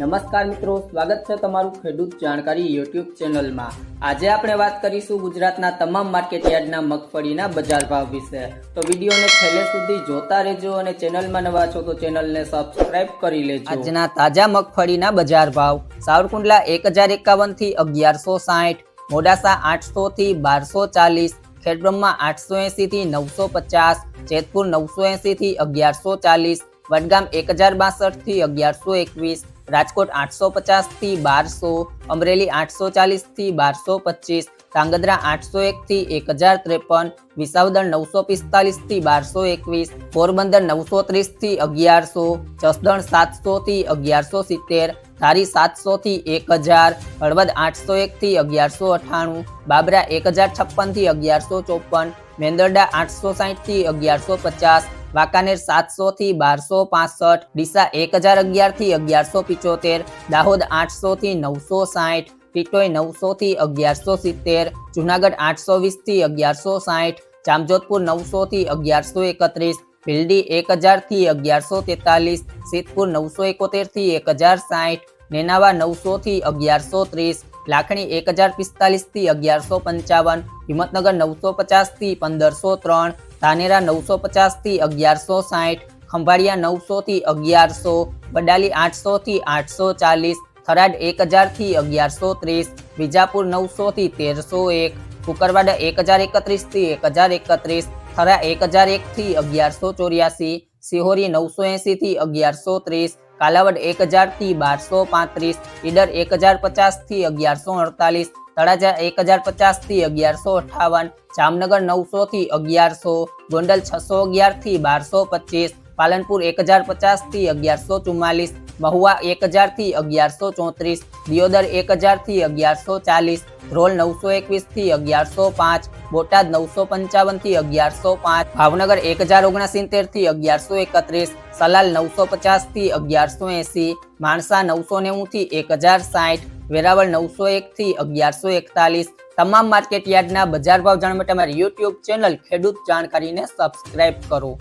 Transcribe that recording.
નમસ્કાર મિત્રો, સ્વાગત છે તમારું ખેડૂત જાણકારી યુટ્યુબ ચેનલમાં. આજે આપણે વાત કરીશું ગુજરાતના તમામ માર્કેટ યાર્ડના મગફળીના બજાર ભાવ વિશે. તો વિડીયોને છેલ્લે સુધી જોતા રહેજો અને ચેનલમાં નવા છો તો ચેનલને સબસ્ક્રાઇબ કરી લેજો. આજના તાજા મગફળીના બજાર ભાવ. સાવરકુંડલા એક હજાર એકાવનથી અગિયારસો સાઠ, મોડાસા આઠસો થી બારસો ચાલીસ, ખેડબ્રહ્મા આઠસો એસી થી નવસો પચાસ, જેતપુર નવસો એસી થી અગિયારસો ચાલીસ વડગામ એક હજાર બાસઠથી અગિયારસો એકવીસ, રાજકોટ આઠસો પચાસથી બારસો, અમરેલી આઠસો ચાલીસથી બારસો પચીસ, ધાંગધ્રા આઠસો એક થી એક હજાર ત્રેપન વિસાવદર નવસો પિસ્તાલીસથી બારસો એકવીસ, પોરબંદર નવસો ત્રીસથી અગિયારસો, જસદણ સાતસો થી અગિયારસો સિત્તેર, ધારી સાતસો થી એક હજાર હળવદ આઠસો એક થી અગિયારસો અઠ્ઠાણું બાબરા એક હજાર છપ્પનથી અગિયારસો ચોપન, મેંદરડા આઠસો સાઠથી અગિયારસો પચાસ વાંકાનેર સાતસો થી બારસો પાસઠ, ડીસા એક હજાર અગિયારથી અગિયારસો પિચોતેર, દાહોદ આઠસો થી નવસો સાઠ ટીટોઈ નવસો થી અગિયારસો સિત્તેર, જુનાગઢ આઠસો વીસથી અગિયારસો સાઠ, જામજોધપુર નવસો થી અગિયારસો એકત્રીસ, ભીલડી એક હજારથી અગિયારસો તેતાલીસ, સિદ્ધપુર નવસો એકોતેરથી એક હજાર સાઠ, નેનાવા નવસો થી અગિયારસો ત્રીસ, લાખણી એક હજાર પિસ્તાલીસથી અગિયારસો પંચાવન, હિંમતનગર નવસો પચાસથી પંદરસો ત્રણ ધાનેરા નવસો પચાસથી અગિયારસો સાઠ, ખંભાળિયા નવસોથી અગિયારસો બડાલી આઠસોથી આઠસો ચાલીસ, થરાદ એક હજારથી અગિયારસો ત્રીસ, વિજાપુર નવસોથી તેરસો એક, કુકરવાડા એક હજાર એકત્રીસથી એક હજાર એકત્રીસ, થરા એક હજાર એકથી અગિયારસો ચોર્યાસી, સિહોરી નવસો એંસીથી અગિયારસો ત્રીસ, કાલાવડ એક હજારથી બારસો પાંત્રીસ, ઈડર એક હજાર પચાસથી અગિયારસો અડતાલીસ, તળાજા એક હજાર પચાસથી અગિયારસો અઠાવન જામનગર નવસો થી અગિયારસો, ગોંડલ છસો અગિયારથી બારસો પચીસ, પાલનપુર એક હજાર પચાસથી અગિયારસો ચુમ્માલીસ મહુવા એક હજારથી અગિયારસો ચોત્રીસ, દિયોદર એક હજારથી અગિયારસો ચાલીસ ધ્રોલ નવસો એકવીસથી અગિયારસો પાંચ, બોટાદ નવસો પંચાવનથી અગિયારસો પાંચ, ભાવનગર એક હજાર ઓગણસિત્તેરથી અગિયારસો એકત્રીસ, સલાલ નવસો પચાસથી અગિયારસો એંસી, માણસા નવસો નેવુંથી એક હજાર સાઠ, વેરાવળ નવસો એકથી અગિયારસો એકતાલીસ, તમામ માર્કેટ યાર્ડના બજાર ભાવ જાણવા માટે અમારી યુટ્યુબ ચેનલ ખેડૂત જાણકારીને સબસ્ક્રાઇબ કરો.